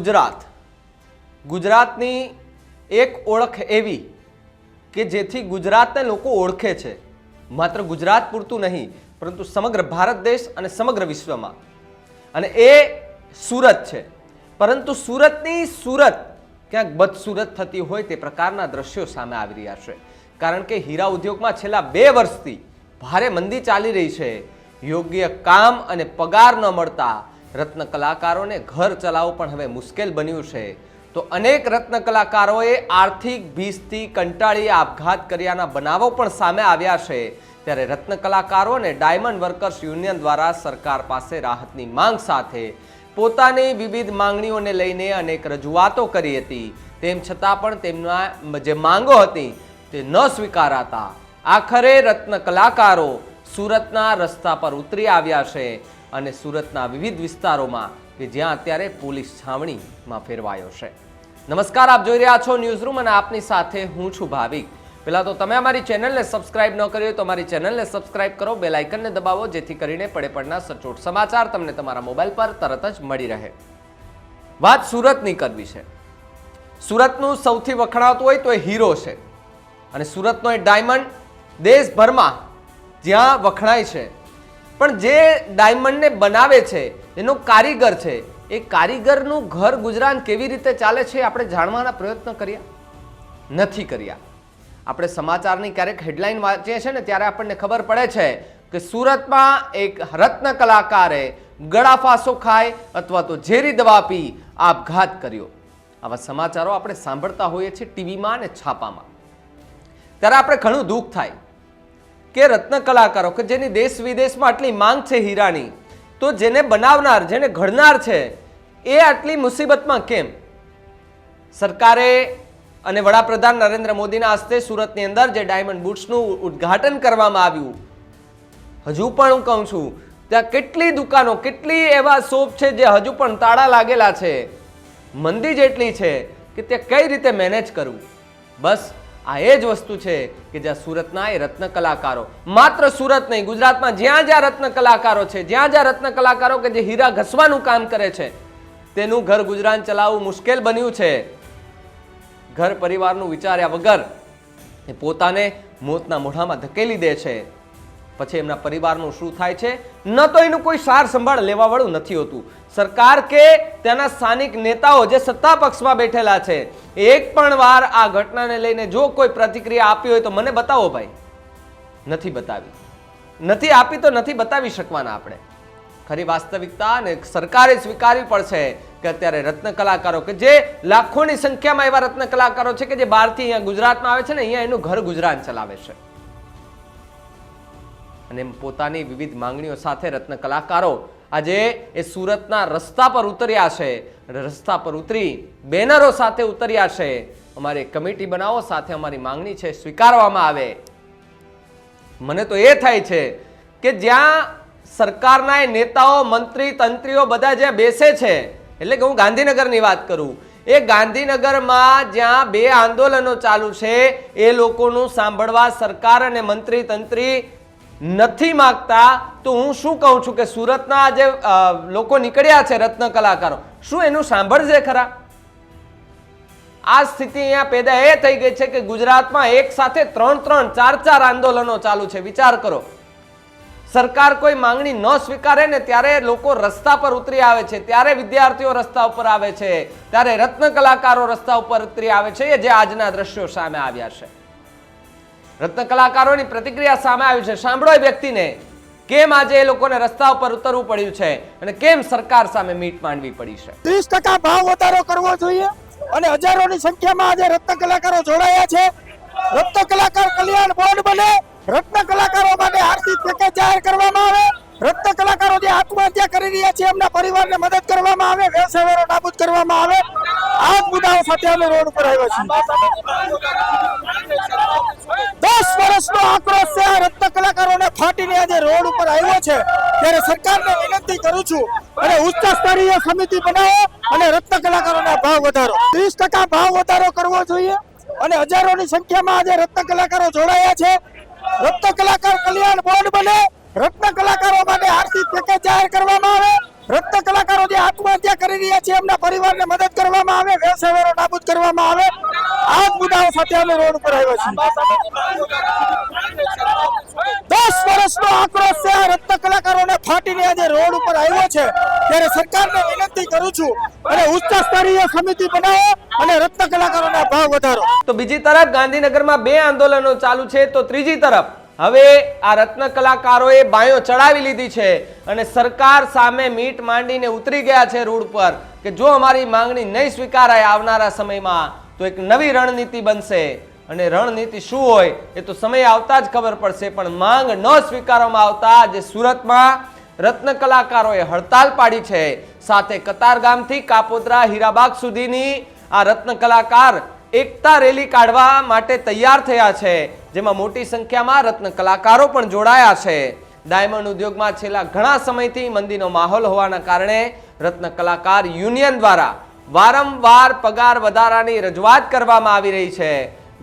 ગુજરાત. ગુજરાતની એક ઓળખ એવી કે જેથી ગુજરાતને લોકો ઓળખે છે. માત્ર ગુજરાત પૂરતું નહીં, પરંતુ સમગ્ર ભારત દેશ અને સમગ્ર વિશ્વમાં. અને એ સુરત છે. પરંતુ સુરતની સુરત ક્યાંક બદસુરત થતી હોય તે પ્રકારના દ્રશ્યો સામે આવી રહ્યા છે. કારણ કે હીરા ઉદ્યોગમાં છેલ્લા બે વર્ષથી ભારે મંદી ચાલી રહી છે. યોગ્ય કામ અને પગાર ન મળતા રત્ન કલાકારોને ઘર ચલાવવું પણ હવે મુશ્કેલ બન્યું છે. તો અનેક રત્ન કલાકારોએ આર્થિક ભીસથી કંટાળી આપઘાત કર્યાના બનાવો પણ સામે આવ્યા છે. ત્યારે રત્ન કલાકારો અને ડાયમંડ વર્કર્સ યુનિયન દ્વારા સરકાર પાસે રાહતની માંગ સાથે પોતાની વિવિધ માંગણીઓને લઈને અનેક રજૂઆતો કરી હતી. તેમ છતાં પણ તેમના જે માંગો હતી તે ન સ્વીકારાતા. આખરે રત્ન કલાકારો સુરતના રસ્તા પર ઉતરી આવ્યા છે. અને સુરતના વિવિધ વિસ્તારોમાં કે જ્યાં અત્યારે પોલીસ છાવણીમાં ફેરવાયો છે. નમસ્કાર, આપ જોઈ રહ્યા છો ન્યૂઝરૂમ અને આપની સાથે હું છું ભાવિક. પહેલાં તો તમે અમારી ચેનલને સબસ્ક્રાઇબ ન કરી હોય તો અમારી ચેનલને સબસ્ક્રાઇબ કરો બે આઇકનને દબાવો, જેથી કરીને પડે પડના સચોટ સમાચાર તમને તમારા મોબાઈલ પર તરત જ મળી રહે. વાત સુરતની કરવી છે. સુરતનું સૌથી વખણાતું હોય તો એ હીરો છે. અને સુરતનો એ ડાયમંડ દેશભરમાં જ્યાં વખણાય છે. પણ જે ડાયમંડને બનાવે છે, એનો કારીગર છે, એ કારીગરનું ઘર ગુજરાન કેવી રીતે ચાલે છે આપણે જાણવાના પ્રયત્ન કર્યા? નથી કર્યા. આપણે સમાચારની ક્યારેક હેડલાઇન વાંચીએ છીએ ને ત્યારે આપણને ખબર પડે છે કે સુરતમાં એક રત્ન કલાકારે ગળાફાંસો ખાય અથવા તો ઝેરી દવા પી, આપઘાત કર્યો. આવા સમાચારો આપણે સાંભળતા હોઈએ છીએ ટીવીમાં અને છાપામાં. ત્યારે આપણે ઘણું દુઃખ થાય. કે રત્ન કલાકારો કે જેની દેશ વિદેશમાં આટલી માંગ છે હીરાની, તો જેને બનાવનાર, જેને ઘડનાર છે, એ આટલી મુસીબતમાં કેમ? સરકારે અને વડાપ્રધાન નરેન્દ્ર મોદીના હસ્તે સુરતની અંદર જે ડાયમંડ બુટ્સનું ઉદ્ઘાટન કરવામાં આવ્યું, હજુ પણ હું કહું છું, ત્યાં કેટલી દુકાનો, કેટલી એવા શોપ છે જે હજુ પણ તાળા લાગેલા છે, મંદી જેટલી છે કે તે કઈ રીતે મેનેજ કરવું? બસ આ એ જ વસ્તુ છે કે જ્યાં સુરતના એ રત્ન કલાકારો. માત્ર સુરત નહીં, ગુજરાતમાં જ્યાં જ્યાં રત્ન કલાકારો છે, જ્યાં જ્યાં રત્ન કલાકારો કે જે હીરા ઘસવાનું કામ કરે છે, તેનું ઘર ગુજરાન ચલાવવું મુશ્કેલ બન્યું છે. ઘર પરિવારનું વિચાર્યા વગર એ પોતાને મોતના મોઢામાં ધકેલી દે છે. પછી એમના પરિવારનું શું થાય છે? ન તો એનું કોઈ સાર સંભાળ લેવાવાળું નથી હોતું. સરકાર કે તેના સ્થાનિક નેતાઓ જે સત્તા પક્ષમાં બેઠેલા છે, એક પણ વાર આ ઘટનાને લઈને જો કોઈ પ્રતિક્રિયા આપી હોય તો મને બતાવો ભાઈ. નથી બતાવી. નથી આપી તો નથી બતાવી શકવાના આપણે. ખરી વાસ્તવિકતા અને સરકારે સ્વીકારવી પડશે કે અત્યારે રત્ન કલાકારો કે જે લાખોની સંખ્યામાં એવા રત્ન કલાકારો છે કે જે બહારથી અહીંયા ગુજરાતમાં આવે છે ને, અહીંયા એનું ઘર ગુજરાન ચલાવે છે. અને પોતાની વિવિધ માંગણીઓ સાથે રત્ન કલાકારો આજે એ સુરતના રસ્તા પર ઉતર્યા છે. રસ્તા પર ઉતરી બેનરો સાથે ઉતર્યા છે. અમારી કમિટી બનાવો સાથે અમારી માંગણી છે, સ્વીકારવામાં આવે. મને તો એ થાય છે કે જ્યાં સરકારના નેતાઓ, મંત્રી, તંત્રીઓ બધા જ્યાં બેસે છે, એટલે કે હું ગાંધીનગરની વાત કરું, એ ગાંધીનગરમાં જ્યાં બે આંદોલનો ચાલુ છે, એ લોકોનું સાંભળવા સરકાર અને મંત્રી તંત્રી નથી માગતા, તો હું શું કહું છું કે સુરતના જે લોકો નીકળ્યા છે રત્ન કલાકારો, શું એનું સાંભળશે ખરા? આ સ્થિતિ અહીંયા પેદા એ થઈ ગઈ છે કે ગુજરાતમાં એક સાથે ત્રણ ત્રણ, ચાર ચાર આંદોલનો ચાલુ છે. વિચાર કરો. સરકાર કોઈ માંગણી ન સ્વીકારે ને ત્યારે લોકો રસ્તા પર ઉતરી આવે છે. ત્યારે વિદ્યાર્થીઓ રસ્તા ઉપર આવે છે. ત્યારે રત્ન કલાકારો રસ્તા ઉપર ઉતરી આવે છે. જે આજના દ્રશ્યો સામે આવ્યા છે. રત્ન કલાકારોની પ્રતિક્રિયા સામે આવી છે. સાંભળો વ્યક્તિને. કેમ આજે એ લોકોને રસ્તા ઉપર ઉતરવું પડ્યું છે અને કેમ સરકાર સામે મીટ માંડવી પડી છે? ત્રીસ ટકા ભાવ વધારો કરવો જોઈએ અને હજારોની સંખ્યામાં આજે રત્ન કલાકારો જોડાયા છે. રત્ન કલાકાર કલ્યાણ બોર્ડ બને. રત્ન કલાકારો માટે આર્થિક પેકેજ જાહેર કરવામાં આવે. રત્ન કલાકારો જે આત્મહત્યા કરી રહ્યા છે, એમના પરિવારને મદદ કરવામાં આવે વ્યવસાય નાબૂદ કરવામાં આવે. આ જ મુદ્દાઓ સાથે અમે રોડ ઉપર આવ્યા છીએ. દસ વર્ષનો આક્રોશ છે. રત્ન કલાકારોને ફાટીને આજે રોડ ઉપર આવ્યો છે. ત્યારે સરકારને વિનંતી કરું છું, અને ઉચ્ચ સ્તરીય સમિતિ બનાવો અને રત્ન કલાકારોના ભાવ વધારો. ત્રીસ ટકા ભાવ વધારો કરવો જોઈએ, અને હજારોની સંખ્યામાં આજે રત્ન કલાકારો જોડાયા છે. રત્ન કલાકાર કલ્યાણ બોર્ડ બને રત્ન કલાકારો માટે આર્થિક પેકેજ જાહેર કરવામાં આવે. રત્ન કલાકારો જે આત્મહત્યા કરી રહ્યા છે, એમના પરિવારને મદદ કરવામાં આવે વ્યવસાય વેરો નાબૂદ કરવામાં આવે. આ મુદ્દાઓ સાથે અમે રોડ ઉપર આવ્યા છીએ. દસ વર્ષનો આક્રોશ છે. આ રત્ન કલાકારોને ફાટીને આજે રોડ ઉપર આવ્યો છે. ત્યારે સરકારને વિનંતી કરું છું અને ઉચ્ચ સ્તરીય સમિતિ બનાવો અને રત્ન કલાકારોના ભાવ વધારો. તો બીજી તરફ ગાંધીનગરમાં બે આંદોલનો ચાલુ છે તો ત્રીજી તરફ હવે આ રત્ન કલાકારોએ બાયો ચડાવી લીધી છે અને સરકાર સામે મીટ માંડીને ઉતરી ગયા છે રોડ પર કે જો અમારી માંગણી નહીં સ્વીકારાય આવનારા સમયમાં તો એક નવી રણનીતિ બનશે અને રણનીતિ શું હોય એ તો સમય આવતા જ ખબર પડશે, પણ માંગ ન સ્વીકારવામાં આવતા જે સુરતમાં રત્ન કલાકારોએ હડતાલ પાડી છે, સાથે કતારગામથી કાપોદ્રા હીરાબાગ સુધીની આ રત્ન કલાકાર એકતા રેલી કાઢવા માટે તૈયાર થયા છે, જેમાં મોટી સંખ્યામાં રત્ન કલાકારો પણ જોડાયા છે. ડાયમંડ ઉદ્યોગમાં છેલ્લા ઘણા સમયથી મંદીનો માહોલ હોવાના કારણે રત્ન કલાકાર યુનિયન દ્વારા વારંવાર પગાર વધારાની રજૂઆત કરવામાં આવી રહી છે.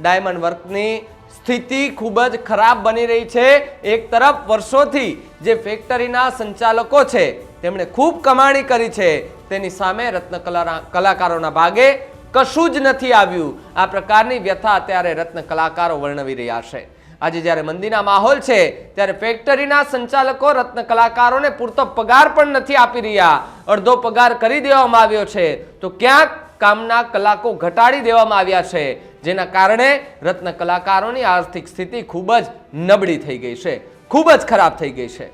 ડાયમંડ વર્કની સ્થિતિ ખૂબ જ ખરાબ બની રહી છે. એક તરફ વર્ષોથી જે ફેક્ટરીના સંચાલકો છે, તેમણે ખૂબ કમાણી કરી છે. તેની સામે રત્ન કલા કલાકારોના ભાગે કશું જ નથી આવ્યું. આ પ્રકારની વ્યથા અત્યારે રત્ન કલાકારો વર્ણવી રહ્યા છે. આજે જ્યારે મંદીના માહોલ છે, ત્યારે ફેક્ટરીના સંચાલકો, રત્ન કલાકારોને પૂરતો પગાર પણ નથી આપી રહ્યા. અડધો પગાર કરી દેવામાં આવ્યો છે. તો ક્યાંક કામના કલાકો ઘટાડી દેવામાં આવ્યા છે, જેના કારણે રત્ન કલાકારોની આર્થિક સ્થિતિ ખૂબ જ નબળી થઈ ગઈ છે. ખૂબ જ ખરાબ થઈ ગઈ છે.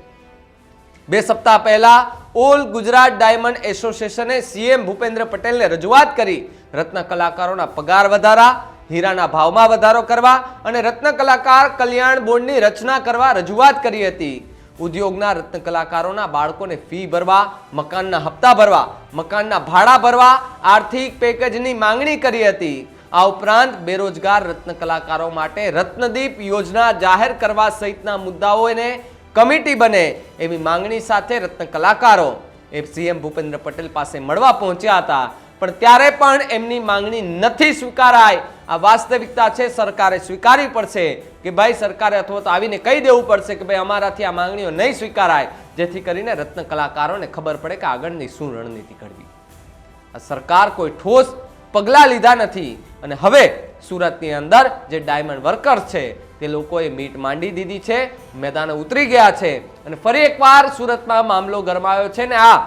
બે સપ્તાહ પહેલા ઓલ ગુજરાત ડાયમંડ એસોસિએશને સીએમ ભૂપેન્દ્ર પટેલને રજૂઆત કરી. રત્ન કલાકારોના પગાર વધારા હીરાના ભાવમાં વધારો કરવા અને રત્ન કલાકાર કલ્યાણ બોર્ડની રચના કરવા રજૂઆત કરી હતી. ઉદ્યોગના રત્ન કલાકારોના બાળકોને ફી ભરવા, મકાનના હપ્તા ભરવા, મકાનના ભાડા ભરવા, આર્થિક પેકેજની માંગણી કરી હતી. આ ઉપરાંત બેરોજગાર રત્ન કલાકારો માટે રત્નદીપ યોજના જાહેર કરવા સહિતના મુદ્દાઓને કમિટી બને એવી માંગણી સાથે રત્ન કલાકારો એ સીએમ ભૂપેન્દ્ર પટેલ પાસે મળવા પહોંચ્યા હતા. પણ ત્યારે પણ એમની માંગણી નથી સ્વીકારાય આ વાસ્તવિકતા છે, સરકારે સ્વીકારવી પડશે કે ભાઈ સરકારે અથવા તો આવીને કહી દેવું પડશે કે ભાઈ અમારાથી આ માંગણીઓ નહીં સ્વીકારાય, જેથી કરીને રત્ન કલાકારોને ખબર પડે કે આગળની શું રણનીતિ ઘડવી. આ સરકાર કોઈ ઠોસ પગલાં લીધા નથી અને હવે સુરતની અંદર જે ડાયમંડ વર્કર્સ છે, તે લોકોએ મીટ માંડી દીધી છે, મેદાને ઉતરી ગયા છે અને ફરી એકવાર સુરતમાં મામલો ગરમાયો છે ને આ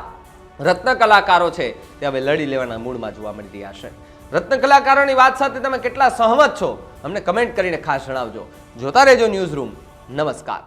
રત્ન કલાકારો છે, તે હવે લડી લેવાના મૂડમાં જોવા મળી રહ્યા છે. રત્ન કલાકારોની વાત સાથે તમે કેટલા સહમત છો? અમને કમેન્ટ કરીને ખાસ જણાવજો. જોતા રહેજો ન્યૂઝ રૂમ નમસ્કાર.